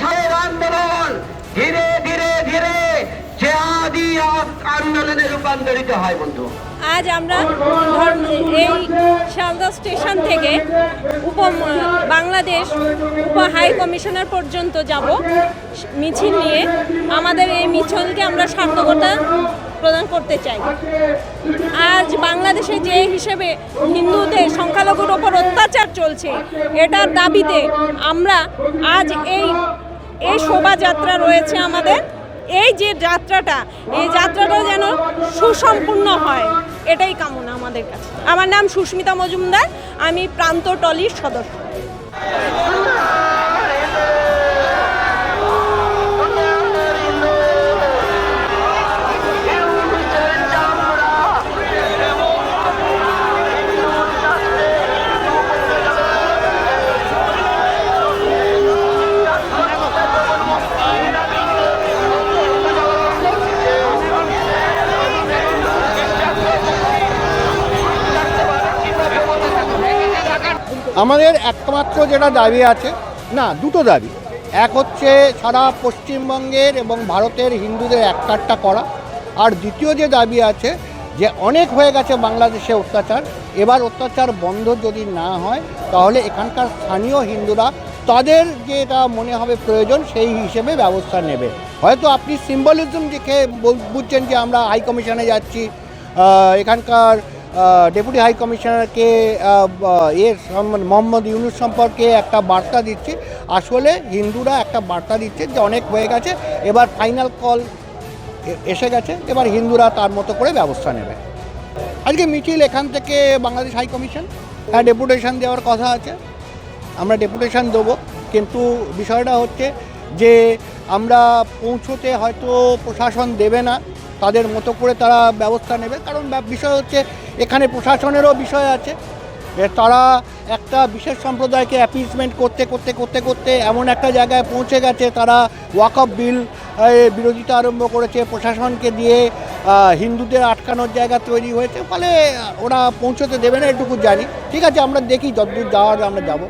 ছাড়ের আন্দোলন। ধীরে ধীরে ধীরে জেহাদি আন্দোলনে রূপান্তরিত হয় বন্ধু। আজ আমরা এই শিয়ালদা স্টেশন থেকে উপ বাংলাদেশ উপ হাই কমিশনার পর্যন্ত যাব মিছিল নিয়ে। আমাদের এই মিছিলকে আমরা সার্থকতা প্রদান করতে চাই। আজ বাংলাদেশে যে হিসেবে হিন্দুদের সংখ্যালঘুর ওপর অত্যাচার চলছে, এটার দাবিতে আমরা আজ এই এই শোভাযাত্রা রয়েছে আমাদের। এই যে যাত্রাটা, এই যাত্রাটা যেন সুসম্পূর্ণ হয়, এটাই কামনা আমাদের কাছে। আমার নাম সুস্মিতা মজুমদার, আমি প্রান্ত টলির সদস্য। আমাদের একমাত্র যেটা দাবি আছে, না, দুটো দাবি। এক হচ্ছে সারা পশ্চিমবঙ্গের এবং ভারতের হিন্দুদের এককাট্টা করা। আর দ্বিতীয় যে দাবি আছে, যে অনেক হয়ে গেছে বাংলাদেশে অত্যাচার, এবার অত্যাচার বন্ধ যদি না হয়, তাহলে এখানকার স্থানীয় হিন্দুরা তাদের যেটা মনে হবে প্রয়োজন, সেই হিসেবে ব্যবস্থা নেবে। হয়তো আপনি সিম্বলিজম দেখে বুঝছেন যে আমরা হাই কমিশনে যাচ্ছি এখানকার ডেপুটি হাই কমিশনারকে এর মোহাম্মদ ইউনুস সম্পর্কে একটা বার্তা দিচ্ছে। আসলে হিন্দুরা একটা বার্তা দিচ্ছে যে অনেক হয়ে গেছে, এবার ফাইনাল কল এসে গেছে, এবার হিন্দুরা তার মতো করে ব্যবস্থা নেবে। আজকে মিছিল এখান থেকে বাংলাদেশ হাই কমিশন হ্যাঁ ডেপুটেশন দেওয়ার কথা আছে। আমরা ডেপুটেশন দেবো, কিন্তু বিষয়টা হচ্ছে যে আমরা পৌঁছোতে হয়তো প্রশাসন দেবে না। তাদের মতো করে তারা ব্যবস্থা নেবে। কারণ বিষয় হচ্ছে এখানে প্রশাসনেরও বিষয় আছে তারা একটা বিশেষ সম্প্রদায়কে অ্যাপিসমেন্ট করতে করতে করতে করতে এমন একটা জায়গায় পৌঁছে গেছে, তারা ওয়াকআপ বিল বিরোধিতা আরম্ভ করেছে। প্রশাসনকে দিয়ে হিন্দুদের আটকানোর জায়গা তৈরি হয়েছে। ফলে ওরা পৌঁছতে দেবে না, এটুকু জানি। ঠিক আছে, আমরা দেখি যতদূর যাওয়ার আমরা যাব।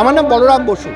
আমার নাম বলরাম বসু।